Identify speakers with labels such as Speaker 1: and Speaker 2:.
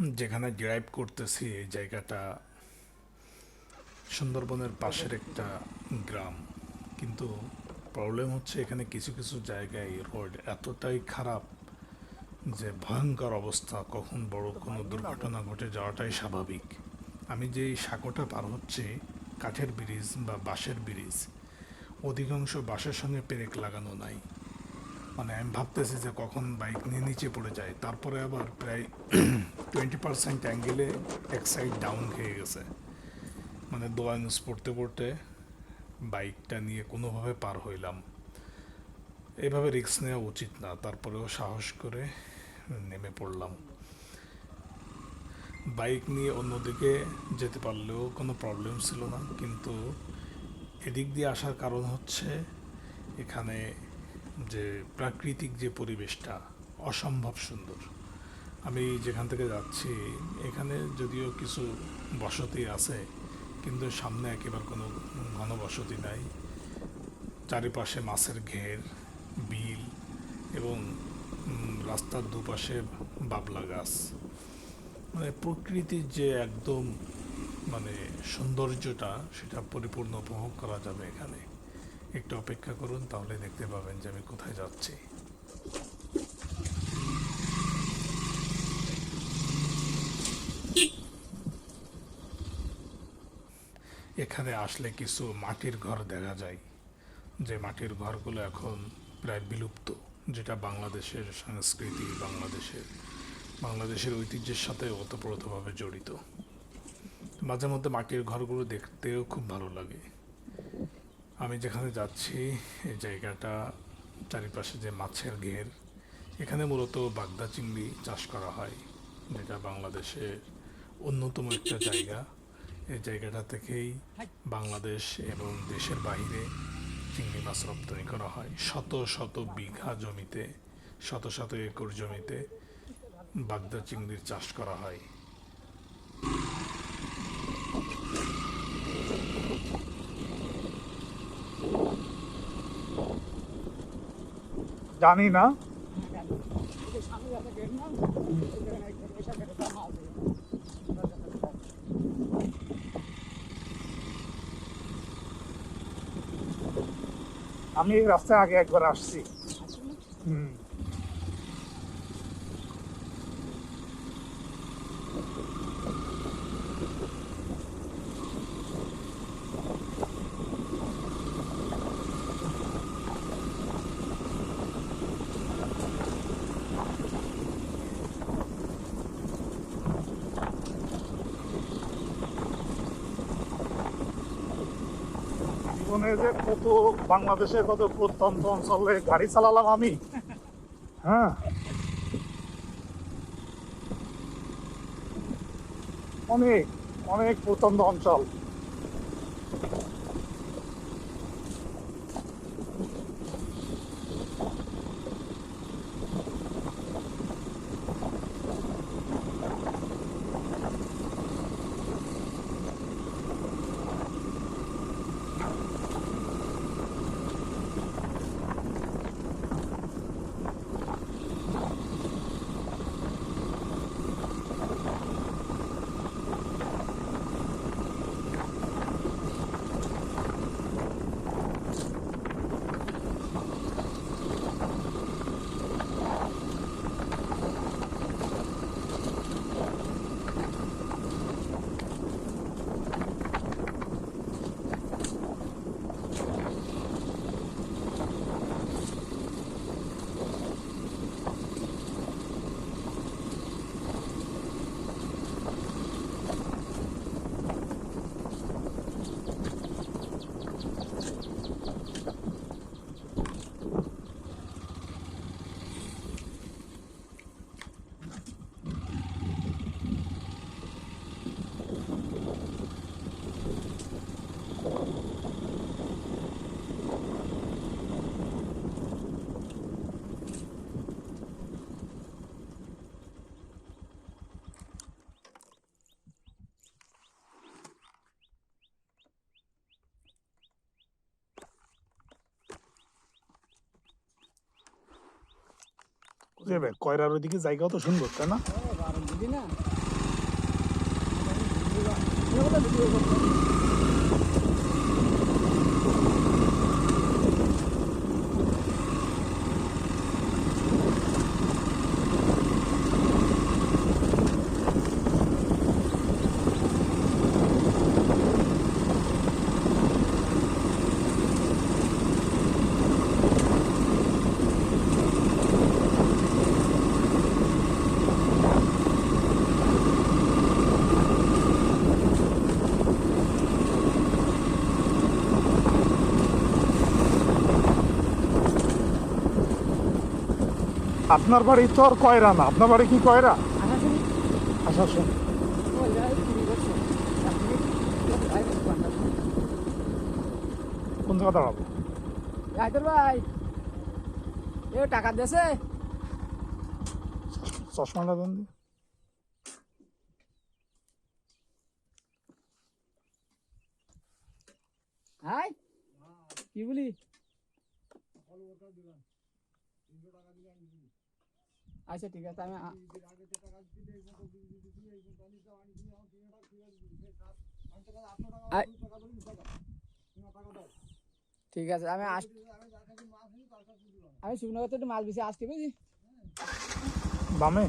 Speaker 1: যেখানে ড্রাইভ করতেছি এই জায়গাটা সুন্দরবনের পাশের একটা গ্রাম। কিন্তু প্রবলেম হচ্ছে এখানে কিছু কিছু জায়গায় রোড এতটাই খারাপ যে ভয়ঙ্কর অবস্থা। কখন বড় কোনো দুর্ঘটনা ঘটে যাওয়াটাই স্বাভাবিক। আমি যে সাঁকোটা পার হচ্ছে কাঠের ব্রিজ বা বাঁশের ব্রিজ অধিকাংশ বাঁশের সঙ্গে পেরেক লাগানো নাই। মানে আমি ভাবতেছি যে কখন বাইক নিয়ে নিচে পড়ে যায়। তারপরে আবার প্রায় টোয়েন্টি পার্সেন্ট অ্যাঙ্গেলে এক সাইড ডাউন হয়ে গেছে। মানে দোয়া নিউজ পড়তে পড়তে বাইকটা নিয়ে কোনোভাবে পার হইলাম। এভাবে রিস্ক নেওয়া উচিত না, তারপরেও সাহস করে নেমে পড়লাম। বাইক নিয়ে অন্যদিকে যেতে পারলেও কোনো প্রবলেম ছিল না, কিন্তু এদিক দিয়ে আসার কারণ হচ্ছে এখানে যে প্রাকৃতিক যে পরিবেশটা, অসম্ভব সুন্দর। আমি যেখান থেকে যাচ্ছি, এখানে যদিও কিছু বসতি আছে, কিন্তু সামনে একেবারে কোনো ঘন বসতি নাই। চারিপাশে মাছের ঘের, বিল এবং রাস্তার দুপাশে বাবলা গাছ। মানে প্রকৃতির যে একদম মানে সৌন্দর্যটা, সেটা পরিপূর্ণ উপভোগ করা যাবে এখানে। একটু অপেক্ষা করুন, তাহলে দেখতে পাবেন যে আমি কোথায় যাচ্ছি। এখানে আসলে কিছু মাটির ঘর দেখা যায়। যে মাটির ঘরগুলো এখন প্রায় বিলুপ্ত, যেটা বাংলাদেশের সংস্কৃতি, বাংলাদেশের বাংলাদেশের ঐতিহ্যের সাথে ওতপ্রোতভাবে জড়িত। মাঝে মধ্যে মাটির ঘরগুলো দেখতেও খুব ভালো লাগে। আমি যেখানে যাচ্ছি, এই জায়গাটা চারিপাশে যে মাছের ঘের, এখানে মূলত বাগদা চিংড়ি চাষ করা হয়, যেটা বাংলাদেশের অন্যতম একটা জায়গা। এই জায়গাটা থেকেই বাংলাদেশ এবং দেশের বাইরে চিংড়ি মাছ রপ্তানি করা হয়। শত শত বিঘা জমিতে, শত শত একর জমিতে বাগদা চিংড়ির চাষ করা হয়।
Speaker 2: জানি না। আমি এই রাস্তায় আগে একবার আসছি। হুম। জীবনে যে কত বাংলাদেশের কত প্রত্যন্ত অঞ্চলে গাড়ি চালালাম আমি। হ্যাঁ। অনেক অনেক প্রত্যন্ত অঞ্চল। যাবে কয়রার ওইদিকে জায়গাও তো সুন্দর তাই না? আপনার বাড়ি তো আর কয়রা না? আপনার বাড়ি কি কয়রা? আচ্ছা আচ্ছা কোন জায়গা দাঁড়াবো?
Speaker 3: রাইতের ভাই। এ টাকা দেছে
Speaker 2: চশমাটা দেন।
Speaker 3: হাই কি বলি? আচ্ছা ঠিক আছে আমি ঠিক আছে আমি আস আমি শুকনো একটু মাল বেশি আসতে বুঝি
Speaker 2: দামে